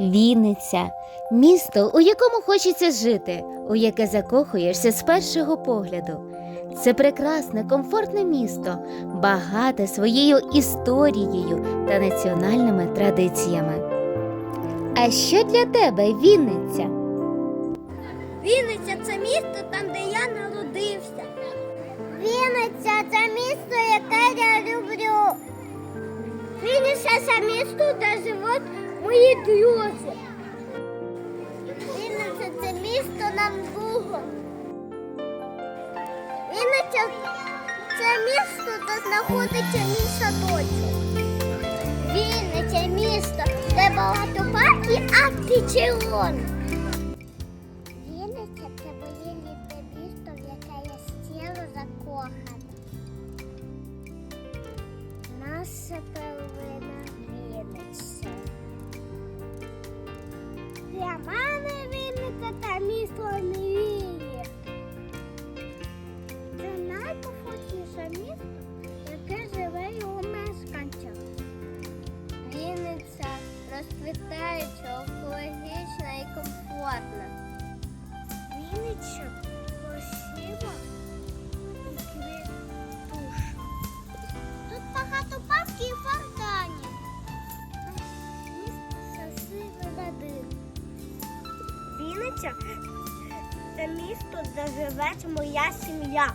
Вінниця місто, у якому хочеться жити, у яке закохуєшся з першого погляду. Це прекрасне, комфортне місто, багате своєю історією та національними традиціями. А що для тебе Вінниця? Вінниця це місто там, де я народився. Вінниця це місто, яке я люблю. Вінниця це місто, де живуть мої друзі. Це місто нам Богом. Вінниця це місто, де знаходиться мій садочок. Вінниця місто, де багато парків, античелон. Вінниця це моє рідне місто, яке я щиро закохана. Місто, яке живе його мешканцям. Вінниця розквітаюча, екологічна і комфортна. Вінниця красива і квітуша. Тут багато парків і фонтанів. Місто щасливе родин. Вінниця це місто, де живе моя сім'я.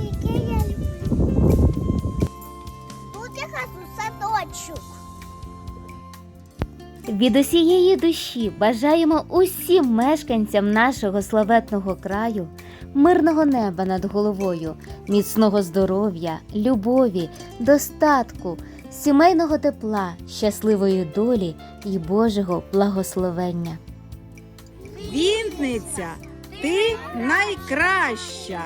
Місто, яке я люблю. Тут я хожу в садочок. Від усієї душі бажаємо усім мешканцям нашого славетного краю мирного неба над головою, міцного здоров'я, любові, достатку, сімейного тепла, щасливої долі і Божого благословення. Вінниця, ти найкраща.